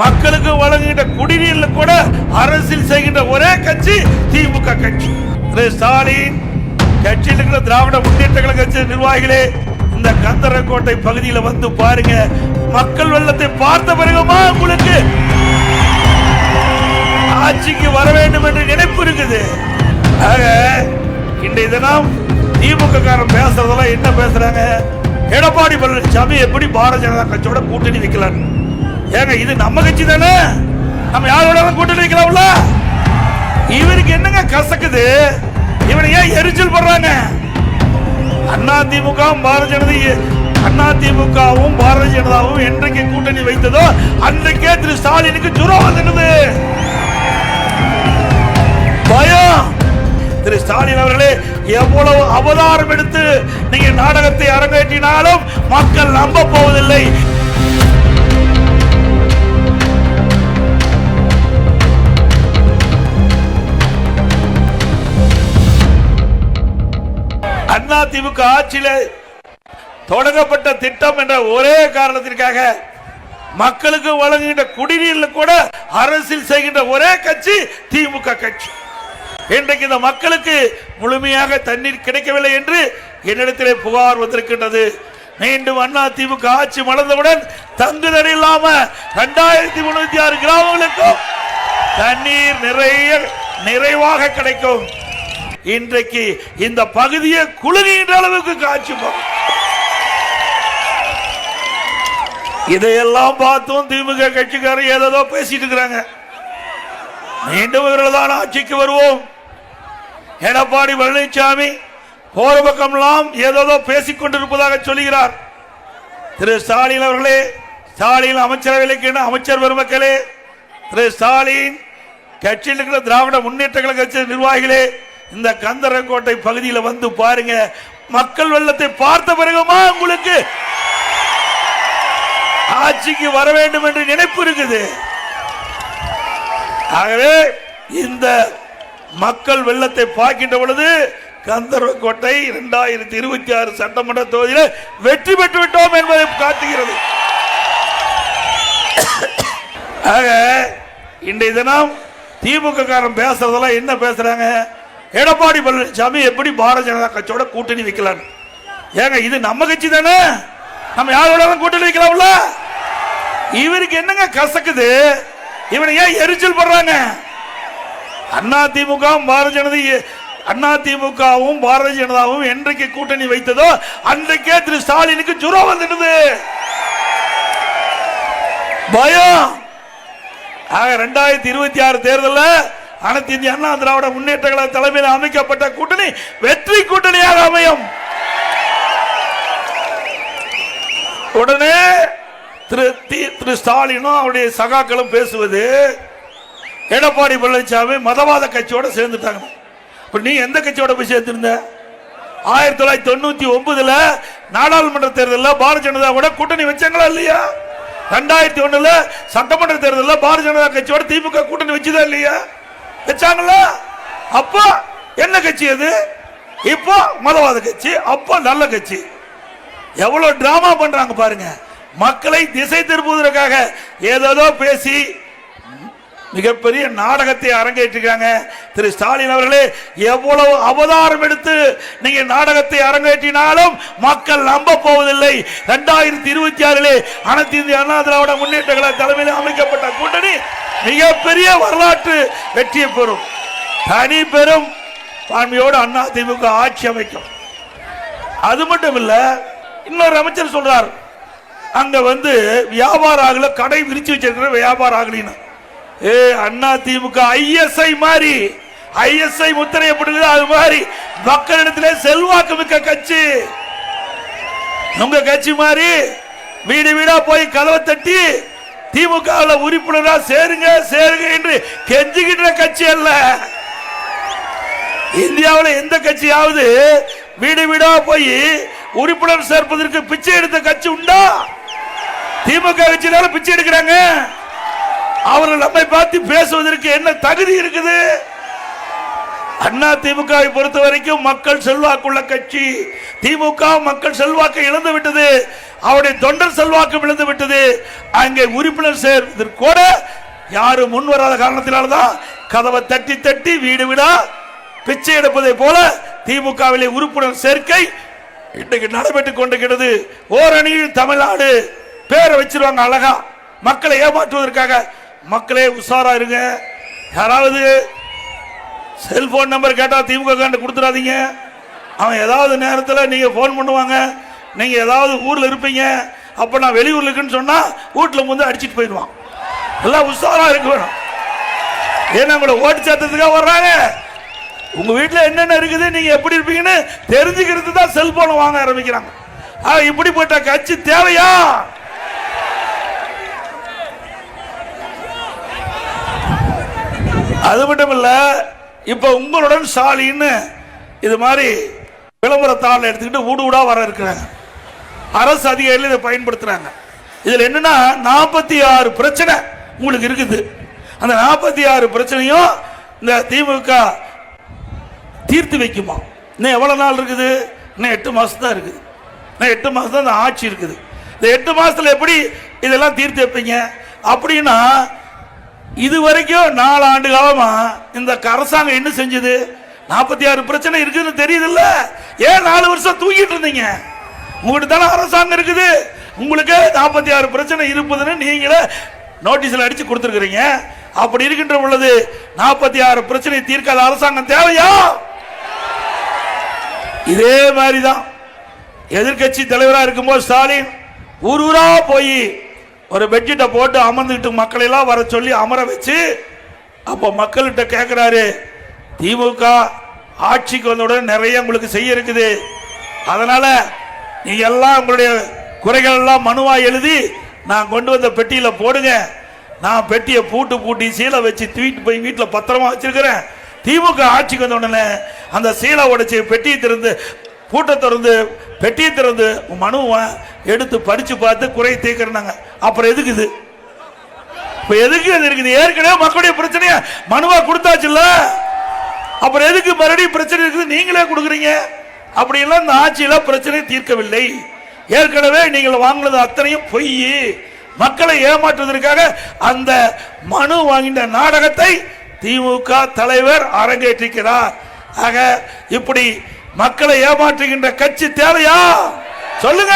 மக்களுக்கு வழங்குகின்ற குடிநீர்ல கூட அரசியல் செய்கின்ற ஒரே கட்சி திமுக கட்சி. ஸ்டாலின் கட்சியில் இருக்கிற திராவிட முன்னேற்ற கழக கட்சி நிர்வாகிகளே இந்த கந்தரக்கோட்டை பகுதியில் வந்து பாருங்க. மக்கள் வெள்ளத்தை பார்த்த பிறகுமா உங்களுக்கு ஆட்சிக்கு வர வேண்டும் என்று நினைப்பு இருக்குது. ஆக இன்றைய தினம் திமுக காரன் பேசுறதெல்லாம் என்ன பேசுறாங்க? எடப்பாடி பழனிசாமி எப்படி பாரதிய ஜனதா கட்சியோட கூட்டணி வைக்கலாம் ஏங்க இது நம்ம கட்சி தானே? நம்ம யாரோட கூட்டணி வைக்கலாம்ல? இவருக்கு என்னங்க கசக்குது? இவனை ஏன் எரிச்சல் படுறாங்க அண்ணா திமுக பாரதிய ஜனதா அண்ணா திமுகவும் பாரதிய ஜனதாவும் என்றைக்கு கூட்டணி வைத்ததோ அன்றைக்கே திரு ஸ்டாலினுக்கு ஜுரம் வந்துடுது. பயம். திரு ஸ்டாலின் அவர்களே எவ்வளவு அவதாரம் எடுத்து நீங்க நாடகத்தை அரங்கேற்றினாலும் மக்கள் நம்ப போவதில்லை. அதிமுக ஆட்சியில் தொடங்கப்பட்ட திட்டம் என்ற ஒரே காரணத்திற்காக மக்களுக்கு வழங்குகின்ற குடிநீர்ல கூட அரசியல் செய்கின்ற ஒரே கட்சி திமுக கட்சி. இன்றைக்கு இந்த மக்களுக்கு முழுமையாக தண்ணீர் கிடைக்கவில்லை என்று என்னிடத்திலே புகார் வந்திருக்கின்றது. மீண்டும் அண்ணா திமுக ஆட்சி மலர்ந்தவுடன் தங்குதடை இல்லாம இரண்டாயிரத்தி முன்னூத்தி ஆறு கிராமங்களுக்கும் தண்ணீர் நிறைய நிறைவாக கிடைக்கும். இன்றைக்கு இந்த பகுதியை குலுங்குகின்ற அளவுக்கு காட்சி இதையெல்லாம் பார்த்தும் திமுக கட்சிக்காரர் ஏதோ பேசிட்டு இருக்கிறாங்க. மீண்டும் இவர்கள் தான் ஆட்சிக்கு வருவோம். எடப்பாடி பழனிசாமி போற பக்கம்லாம் ஏதோ பேசிக் கொண்டிருப்பதாக சொல்லுகிறார் திரு ஸ்டாலின் அவர்களே ஸ்டாலின் அமைச்சரவைக்கு அமைச்சர் பெருமக்களே திரு ஸ்டாலின் கட்சியில் இருக்கிற திராவிட முன்னேற்ற கழக கட்சி நிர்வாகிகளே இந்த கந்தரக்கோட்டை பகுதியில் வந்து பாருங்க. மக்கள் வெள்ளத்தை பார்த்த பிறகுமா உங்களுக்கு ஆட்சிக்கு வர வேண்டும் என்று நினைப்பு இருக்குது. ஆகவே இந்த மக்கள் வெள்ளத்தை பார்க்கின்ற பொழுது கந்தர்வக்கோட்டை இரண்டாயிரத்தி இருபத்தி ஆறு சட்டமன்ற தொகுதியில் வெற்றி பெற்று விட்டோம் என்பதை காட்டுகிறது. ஆக இன்றைய தினம் திமுக காரன் பேசுறதெல்லாம் என்ன பேசுறாங்க? எடப்பாடி பழனிசாமி எப்படி பாரதிய ஜனதா கட்சியோட கூட்டணி வைக்கலாம் ஏங்க இது நம்ம கட்சி தானே? நம்ம யாரோட கூட்டணி வைக்கலாம்ல? இவருக்கு என்னங்க கசக்குது? இவனை ஏன் எரிச்சல் படுறாங்க அண்ணா திமுக பாரதிய ஜனதா அண்ணா திமுகவும் பாரதிய ஜனதாவும் என்றைக்கு கூட்டணி வைத்ததோ அன்றைக்கே திரு ஸ்டாலினுக்கு ஜுரம் வந்துடுது. பயம். ஆக ரெண்டாயிரத்தி இருபத்தி ஆறு தேர்தலில் அனைத்து இந்திய அண்ணா திராவிட முன்னேற்ற கழக தலைமையில் அமைக்கப்பட்ட கூட்டணி வெற்றி கூட்டணியாக அமையும். உடனே திரு தி- திரு ஸ்டாலினும் அவருடைய சகாக்களும் பேசுவது எடப்பாடி பழனிசாமி மதவாத கட்சியோட சேர்ந்துட்டாங்க. இப்போ நீ எந்த கட்சியோட போய் சேர்ந்திருந்த? ஆயிரத்தி தொள்ளாயிரத்தி தொண்ணூத்தி ஒன்பதுல நாடாளுமன்ற தேர்தலில் பாரதிய ஜனதாவோட கூட்டணி வச்சாங்களா இல்லையா? ரெண்டாயிரத்தி ஒண்ணுல சட்டமன்ற தேர்தலில் பாரதிய ஜனதா கட்சியோட திமுக கூட்டணி வச்சுதா இல்லையா? வச்சாங்களா அப்போ என்ன கட்சி அது? இப்போ மதவாத கட்சி அப்போ நல்ல கட்சி. எவ்வளவு டிராமா பண்றாங்க பாருங்க. மக்களை திசை திருப்புவதற்காக ஏதேதோ பேசி மிகப்பெரிய நாடகத்தை அரங்கேற்றிருக்காங்க. திரு ஸ்டாலின் அவர்களே எவ்வளவு அவதாரம் எடுத்து நீங்க நாடகத்தை அரங்கேற்றினாலும் மக்கள் நம்ப போவதில்லை. இரண்டாயிரத்தி இருபத்தி ஆறிலே அனைத்து இந்திய அண்ணா திராவிட முன்னேற்ற கழக தலைமையில் அமைக்கப்பட்ட கூட்டணி மிகப்பெரிய வரலாற்று வெற்றியை பெறும். தனி பெரும் பான்மையோடு அண்ணா திமுக ஆட்சி அமைக்கும். அது மட்டும் இல்ல இன்னொரு அமைச்சர் சொல்றார் அங்க வந்து வியாபார ஆகல கடை விரிச்சு வச்சிருக்கிற வியாபார ஆகலின்னு ஏ அண்ணா திமுக ஐஎஸ்ஐ மாதிரி ஐஎஸ்ஐ முத்திரையை போடுது அது மாதிரி மக்களிடத்திலே செல்வாக்கு மிக்க கட்சி. உங்க கட்சி மாதிரி வீடு வீடா போய் கதவை தட்டி திமுக உறுப்பினரா சேருங்க சேருங்க என்று கெஞ்சுகின்ற கட்சி அல்ல. இந்தியாவில் எந்த கட்சியாவது வீடு வீடா போய் உறுப்பினர் சேர்ப்பதற்கு பிச்சை எடுத்த கட்சி உண்டா? திமுக கட்சியினால பிச்சை எடுக்கிறாங்க. அவர்கள் நம்மை பார்த்து பேசுவதற்கு என்ன தகுதி இருக்குது? அண்ணா திமுகவை பொறுத்த வரைக்கும் மக்கள் செல்வாக்குள்ள கட்சி. திமுக மக்கள் செல்வாக்கை இழந்து விட்டது. அவருடைய தொண்டர் செல்வாக்கும் இழந்து விட்டது. அங்கே உறுப்பினர் சேர்வதற்கு கூட யாரும் முன் வராத காரணத்தினால்தான் கதவை தட்டி தட்டி வீடு வீடா பிச்சை எடுப்பதை போல திமுகவிலே உறுப்பினர் சேர்க்கை இன்றைக்கு நடைபெற்றுக் கொண்டிருக்கிறது. ஓரணியில் தமிழ்நாடு பேரை வச்சிருவாங்க அழகா. மக்களை ஏமாற்றுவதற்காக மக்களே உஷாரா இருங்க. யாராவது செல்போன் நம்பர் கேட்டா திமுக காண்டு கொடுத்துடாதீங்க. அவன் ஏதாவது நேரத்தில் நீங்க ஃபோன் பண்ணுவாங்க. நீங்க ஏதாவது ஊர்ல இருப்பீங்க. அப்ப நான் வெளியூர்ல இருக்குன்னு சொன்னா வீட்டுல வந்து அடிச்சிட்டு போயிடுவான். எல்லாம் உஷாரா இருக்க வேணும் ஏன்னா உங்களை ஓட்டு சேர்த்ததுக்காக வர்றாங்க. உங்க வீட்டுல என்னென்ன இருக்குது நீங்க எப்படி இருப்பீங்கன்னு தெரிஞ்சுக்கிறது தான் செல்போனை வாங்க ஆரம்பிக்கிறாங்க. ஆ, இப்படிப்பட்ட கட்சி தேவையா? அது மட்டும் இல்லை இப்போ உங்களுடன் சாலின்னு இது மாதிரி விளம்பரத்தாள் எடுத்துக்கிட்டு ஊடு ஊடா வர இருக்கிறாங்க. அரசு அதிகாரிகள் இதை பயன்படுத்துகிறாங்க இதில் என்னன்னா நாற்பத்தி ஆறு பிரச்சனை உங்களுக்கு இருக்குது. அந்த நாற்பத்தி ஆறு பிரச்சனையும் இந்த திமுக தீர்த்து வைக்குமா? இன்னும் எவ்வளோ நாள் இருக்குது? இன்னும் எட்டு மாதம் தான் இருக்குது. இன்னும் எட்டு மாதம் தான் இந்த ஆட்சி இருக்குது. இந்த எட்டு மாதத்தில் எப்படி இதெல்லாம் தீர்த்து வைப்பீங்க? அப்படின்னா இது வரைக்கும் நாலு ஆண்டு காலமா இந்த அரசாங்கம் என்ன செஞ்சது? நாற்பத்தி ஆறு பிரச்சனை இருக்குதுன்னு தெரியுதுல்ல? ஏன் நாலு வருஷம் தூங்கிட்டு இருந்தீங்க? உங்கள்கிட்ட தானே அரசாங்கம் இருக்குது. உங்களுக்கு நாற்பத்தி ஆறு பிரச்சனை இருப்பதுன்னு நீங்களே நோட்டீஸில் அடிச்சு கொடுத்துருக்குறீங்க. அப்படி இருக்கின்ற பொழுது நாற்பத்தி ஆறு பிரச்சனை தீர்க்காத அரசாங்கம் தேவையா? இதே மாதிரி தான் எதிர்க்கட்சி தலைவராக இருக்கும்போது ஸ்டாலின் ஊர் ஊரா போய் ஒரு பெட்ஷீட்டை போட்டு அமர்ந்துக்கிட்டு மக்களை எல்லாம் வர சொல்லி அமர வச்சு அப்போ மக்கள்கிட்ட கேட்குறாரு திமுக ஆட்சிக்கு வந்தவுடன் நிறைய உங்களுக்கு செய்ய இருக்குது. அதனால் நீங்கள் எல்லாம் உங்களுடைய குறைகள் எல்லாம் மனுவாக எழுதி நான் கொண்டு வந்த பெட்டியில் போடுங்க. நான் பெட்டியை பூட்டு பூட்டி சீலை வச்சு தூக்கிட்டு போய் வீட்டில் பத்திரமா வச்சிருக்கிறேன். திமுக ஆட்சிக்கு வந்த உடனே அந்த சீலை உடைச்சி பெட்டியை திறந்து பூட்டை திறந்து பெட்டியை திறந்து மனுவை எடுத்து படிச்சு பார்த்து குறை தீர்க்கிறனாங்க அப்புறம் எதுக்கு இது? இப்ப எதுக்கு அது இருக்குது? ஏற்கனவே மக்களுடைய பிரச்சனைய மனுவா கொடுத்தாச்சுல்ல? அப்புறம் எதுக்கு மறுபடியும் பிரச்சனை இருக்குது? நீங்களே கொடுக்குறீங்க. அப்படி இந்த ஆட்சியில பிரச்சனை தீர்க்கவில்லை. ஏற்கனவே நீங்கள் வாங்கினது அத்தனையும் பொய். மக்களை ஏமாற்றுவதற்காக அந்த மனு வாங்கின நாடகத்தை திமுக தலைவர் அரங்கேற்றிருக்கிறார். ஆக இப்படி மக்களை ஏமாற்றுகின்ற கட்சி தேவையா? சொல்லுங்க.